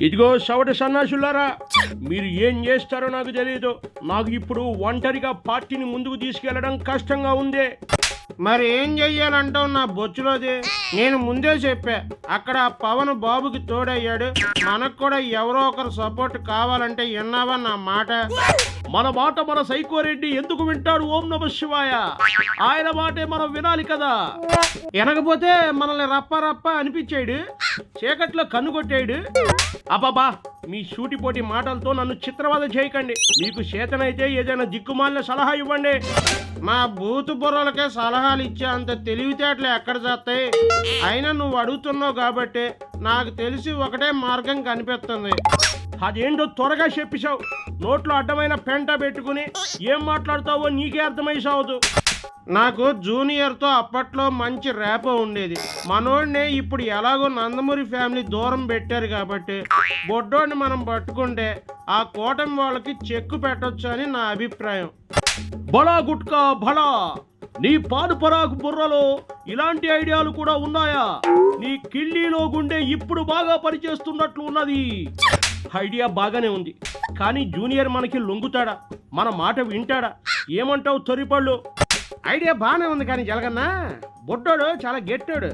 ఇదిగో సవట సన్నాసులారా మీరు ఏం చేస్తారో నాకు తెలియదు నాకు ఇప్పుడు ఒంటరిగా పార్టీని ముందుకు తీసుకెళ్ళడం కష్టంగా ఉంది. మరి ఏం చెయ్యాలంటావు నా బొచ్చులోది? నేను ముందే చెప్పా అక్కడ పవన్ బాబుకి తోడయ్యాడు. మనకు కూడా ఎవరో ఒకరు సపోర్ట్ కావాలంటే విన్నావా నా మాట? మన మాట మన సైకోరెడ్డి ఎందుకు వింటాడు? ఓం నమ శివాయ. ఆయన మాటే మనం వినాలి కదా. వినకపోతే మనల్ని రప్ప రప్ప అనిపించాడు చీకట్లో కన్ను కొట్టాడు. అబ్బాబా మీ సూటిపోటి మాటలతో నన్ను చిత్రవద చేయకండి. మీకు చేతనైతే ఏదైనా దిక్కుమాలిన సలహా ఇవ్వండి. మా బూతు బుర్రలకే సలహాలు ఇచ్చే అంత తెలివితేటలు ఎక్కడ చేస్తాయి? అయినా నువ్వు అడుగుతున్నావు కాబట్టి నాకు తెలిసి ఒకటే మార్గం కనిపిస్తుంది అదేంటో త్వరగా చెప్పేశావు. నోట్లో అడ్డమైన పెంట పెట్టుకుని ఏం మాట్లాడతావో నీకే అర్థమై సావదు నాకు జూనియర్తో అప్పట్లో మంచి రేప ఉండేది. మనోడిని ఇప్పుడు ఎలాగో నందమూరి ఫ్యామిలీ దూరం పెట్టారు కాబట్టి బొడ్డోడిని మనం పట్టుకుంటే ఆ కూటమి వాళ్ళకి చెక్కు పెట్టొచ్చు అని నా అభిప్రాయం. బలా గుట్కా బలా నీ పాడు పరాకు బుర్రలో ఇలాంటి ఐడియాలు కూడా ఉన్నాయా? నీ కిళ్ళీలో గుండె ఇప్పుడు బాగా పనిచేస్తున్నట్లు ఉన్నది. ఐడియా బాగానే ఉంది. కానీ జూనియర్ మనకి లొంగుతాడా? మన మాట వింటాడా? ఏమంటావు తొరిపళ్ళు? ఐడియా బాగానే ఉంది కానీ జలగన్న. బొడ్డోడు చాలా గెట్టాడు.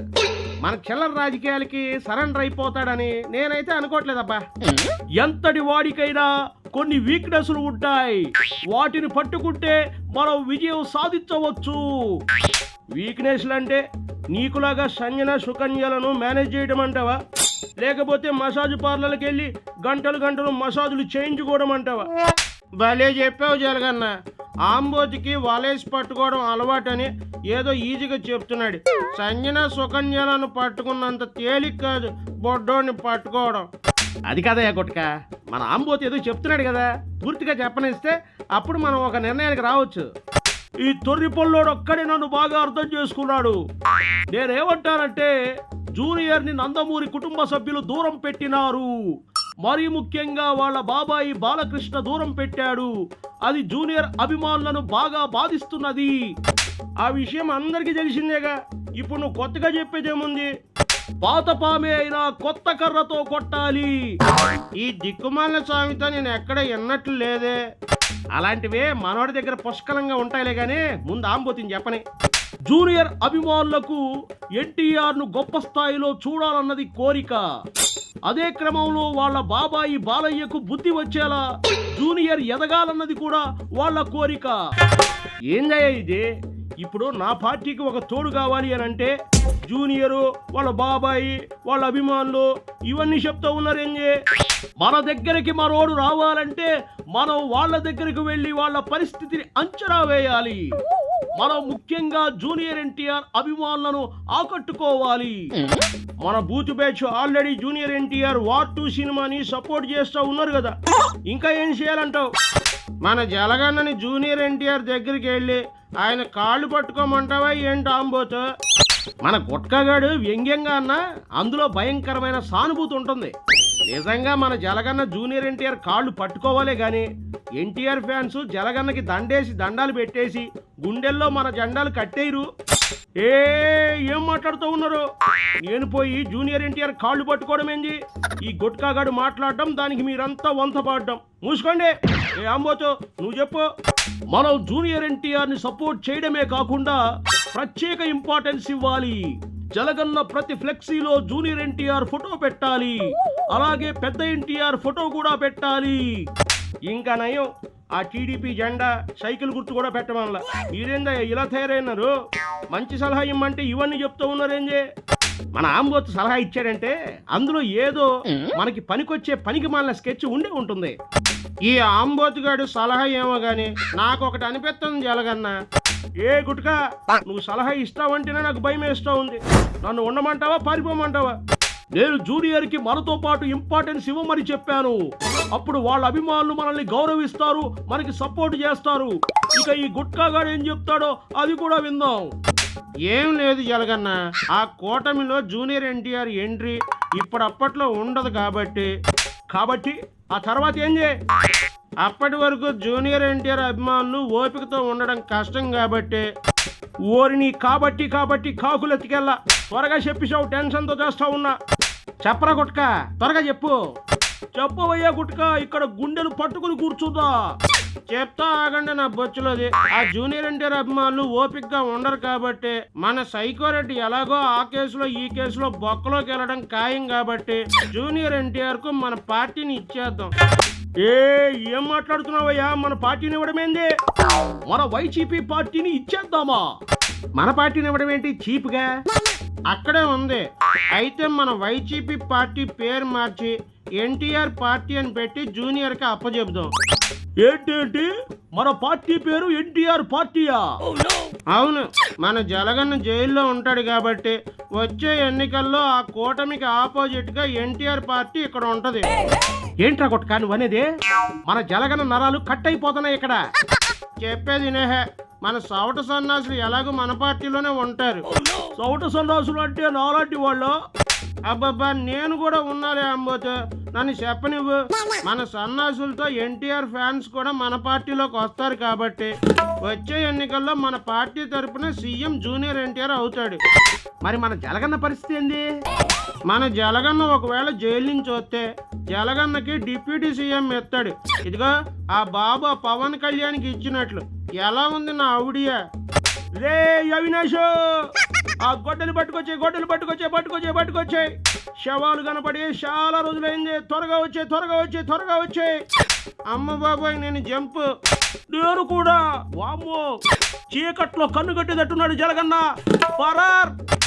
మన చిల్లర రాజకీయాలకి సరెండర్ అయిపోతాడని నేనైతే అనుకోవట్లేదబ్బా. ఎంతటి వాడికైనా కొన్ని వీక్నెస్లు ఉంటాయి. వాటిని పట్టుకుంటే మనం విజయం సాధించవచ్చు. వీక్నెస్లు అంటే నీకులాగా సంజన సుకన్యలను మేనేజ్ చేయడం అంటావా? లేకపోతే మసాజ్ పార్లర్కి వెళ్ళి గంటలు గంటలు మసాజులు చేయించుకోవడం అంటావా? భలే చెప్పావు జలగన్న. ఆంబోతికి వలేసి పట్టుకోవడం అలవాటని ఏదో ఈజీగా చెప్తున్నాడు. సంజన సుకన్యలను పట్టుకున్నంత తేలిక కాదు బొడ్డోని పట్టుకోవడం. అది కదయ్యా గుట్క. మన ఆంబోతి ఏదో చెప్తున్నాడు కదా. పూర్తిగా చెప్పనిస్తే అప్పుడు మనం ఒక నిర్ణయానికి రావచ్చు. ఈ తొర్రి పొల్లోడు ఒక్కడే నన్ను బాగా అర్థం చేసుకున్నాడు. నేనేమంటానంటే జూనియర్ని నందమూరి కుటుంబ సభ్యులు దూరం పెట్టినారు. మరీ ముఖ్యంగా వాళ్ళ బాబాయి బాలకృష్ణ దూరం పెట్టాడు. అది జూనియర్ అభిమానులను బాగా బాధిస్తున్నది. ఆ విషయం అందరికీ తెలిసిందేగా. ఇప్పుడు నువ్వు కొత్తగా చెప్పేదేముంది? పాత పామే అయినా కొత్త కర్రతో కొట్టాలి. ఈ దిక్కుమాలిన స్వామితో నేను ఎక్కడ విన్నట్లు లేదే. అలాంటివే మనవాడి దగ్గర పుష్కలంగా ఉంటాయిలే కానీ ముందు ఆంబోతిని చెప్పని. జూనియర్ అభిమానులకు ఎన్టీఆర్ను గొప్ప స్థాయిలో చూడాలన్నది కోరిక. అదే క్రమంలో వాళ్ళ బాబాయి బాలయ్యకు బుద్ధి వచ్చేలా జూనియర్ ఎదగాలన్నది కూడా వాళ్ళ కోరిక. ఏందయ్యా ఇది? ఇప్పుడు నా పార్టీకి ఒక తోడు కావాలి అని అంటే జూనియరు వాళ్ళ బాబాయి వాళ్ళ అభిమానులు ఇవన్నీ చెప్తా ఉన్నారేంజే మన దగ్గరికి మరోడు రావాలంటే మనం వాళ్ళ దగ్గరికి వెళ్ళి వాళ్ళ పరిస్థితిని అంచనా వేయాలి. మనం ముఖ్యంగా జూనియర్ ఎన్టీఆర్ అభిమానులను ఆకట్టుకోవాలి. మన booth batch already junior NTR war two సినిమాని సపోర్ట్ చేస్తూ ఉన్నారు కదా. ఇంకా ఏం చేయాలంటావు? మన జలగన్నని జూనియర్ ఎన్టీఆర్ దగ్గరికి వెళ్ళి ఆయన కాళ్ళు పట్టుకోమంటావా ఏంటి ఆంబోతో? మన గుట్కగాడు వ్యంగ్యంగా అన్నా అందులో భయంకరమైన సానుభూతి ఉంటుంది. నిజంగా మన జలగన్న జూనియర్ ఎన్టీఆర్ కాళ్ళు పట్టుకోవాలే కానీ ఎన్టీఆర్ ఫ్యాన్స్ జలగన్నకి దండేసి దండాలు పెట్టేసి గుండెల్లో మన జెండాలు కట్టేయరు. ఏ ఏం మాట్లాడుతూ ఉన్నారు? నేను పోయి జూనియర్ ఎన్టీఆర్ కాళ్ళు పట్టుకోవడం ఏంది? ఈ గుట్కాగాడు మాట్లాడడం దానికి మీరంతా వంత పాడడం. మూసుకోండి. ఏ అంబోతో నువ్వు చెప్పు. మనం జూనియర్ ఎన్టీఆర్ని సపోర్ట్ చేయడమే కాకుండా ప్రత్యేక ఇంపార్టెన్స్ ఇవ్వాలి. జలగన్న ప్రతి ఫ్లెక్సీలో జూనియర్ ఎన్టీఆర్ ఫోటో పెట్టాలి. అలాగే పెద్ద ఎన్టీఆర్ ఫోటో కూడా పెట్టాలి. ఇంకా నయం. ఆ టీడీపీ జెండా సైకిల్ గుర్తు కూడా పెట్టమల్లా మీరేందా ఇలా తయారైనారు? మంచి సలహా ఇమ్మంటే ఇవన్నీ చెప్తూ ఉన్నారేంజే మన ఆంబోత్ సలహా ఇచ్చాడంటే అందులో ఏదో మనకి పనికొచ్చే పనికి మాలిన స్కెచ్ ఉండే ఉంటుంది. ఈ ఆంబోతుగాడు సలహా ఏమో గాని నాకు ఒకటి అనిపిస్తుంది జలగన్న ఏ గుట్కా నువ్వు సలహా ఇస్తావంటేనే నాకు భయం వేస్తూ ఉంది. నన్ను ఉండమంటావా పారిపోమంటావా? నేను జూనియర్కి మనతో పాటు ఇంపార్టెన్స్ ఇవ్వమని చెప్పాను. అప్పుడు వాళ్ళ అభిమానులు మనల్ని గౌరవిస్తారు మనకి సపోర్ట్ చేస్తారు. ఇక ఈ గుట్కాగాడు ఏం చెప్తాడో అది కూడా విందాం. ఏం లేదు జలగన్న ఆ కూటమిలో జూనియర్ ఎన్టీఆర్ ఎంట్రీ ఇప్పుడప్పట్లో ఉండదు కాబట్టి. కాబట్టి ఆ తర్వాత ఏం చేయ అప్పటి వరకు జూనియర్ ఎన్టీఆర్ అభిమానులు ఓపికతో ఉండడం కష్టం కాబట్టి ఓరిని కాబట్టి కాబట్టి కాకులెత్తికెళ్ళ. త్వరగా చెప్పేసావు టెన్షన్తో చేస్తా ఉన్నా. చెప్పరా గుట్క త్వరగా చెప్పు. చెప్పవయ్యా గుట్క ఇక్కడ గుండెలు పట్టుకుని కూర్చుందా. చెప్తా ఆగండి నా బొచ్చులోది. ఆ జూనియర్ ఎన్టీఆర్ అభిమానులు ఓపిక్గా ఉండరు కాబట్టి. మన సైకోరెడ్డి ఎలాగో ఆ కేసులో ఈ కేసులో బొక్కలోకి వెళ్ళడం ఖాయం కాబట్టి. జూనియర్ ఎన్టీఆర్కు మన పార్టీని ఇచ్చేద్దాం. ఏ ఏం మాట్లాడుతున్నావయ్యా? మన పార్టీని ఇవ్వడమేంది మన వైసీపీ పార్టీని ఇచ్చేద్దామా? మన పార్టీని ఇవ్వడం ఏంటి? చీప్గా? అక్కడే ఉంది. అయితే మన వైసీపీ పార్టీ పేరు మార్చి ఎన్టీఆర్ పార్టీ అని పెట్టి జూనియర్కి అప్పచెబుదాం ఏంటేంటి మన పార్టీ పేరు ఎన్టీఆర్ పార్టీయా? అవును. మన జలగన్న జైల్లో ఉంటాడు కాబట్టి వచ్చే ఎన్నికల్లో ఆ కూటమికి ఆపోజిట్గా ఎన్టీఆర్ పార్టీ ఇక్కడ ఉంటుంది. ఏంట్రా కొట్టుకా? నువ్వు అనేది మన జలగన నరాలు కట్ అయిపోతున్నాయి ఇక్కడ. చెప్పేది నేహే మన సవట సన్నాసులు ఎలాగో మన పార్టీలోనే ఉంటారు. సౌట సన్నాసులు అంటే నాలాంటి వాళ్ళు. అబ్బబ్బా నేను కూడా ఉన్నాలే అంబోతో. నన్ను చెప్పనివ్వు. మన సన్నాసులతో ఎన్టీఆర్ ఫ్యాన్స్ కూడా మన పార్టీలోకి వస్తారు కాబట్టి వచ్చే ఎన్నికల్లో మన పార్టీ తరపున సీఎం జూనియర్ ఎన్టీఆర్ అవుతాడు. మరి మన జలగన్న పరిస్థితి ఏంది? మన జలగన్న ఒకవేళ జైలు నుంచి వస్తే జలగన్నకి డిప్యూటీ సీఎం ఎత్తాడు. ఇదిగో ఆ బాబు ఆ పవన్ కళ్యాణ్కి ఇచ్చినట్లు. ఎలా ఉంది నా ఆవిడియా? రే అవినాష్! ఆ గొడ్డలు పట్టుకొచ్చాయి గొడ్డలు పట్టుకొచ్చే పట్టుకొచ్చే పట్టుకొచ్చాయి. శవాలు కనపడి చాలా రోజులైంది. త్వరగా వచ్చే త్వరగా వచ్చే త్వరగా వచ్చే. అమ్మ బాబాయ్ నేను జంప్. నేను కూడా వామ్మో చీకట్లో కన్ను కట్టేటట్టున్నాడు జలగన్న. పరార్.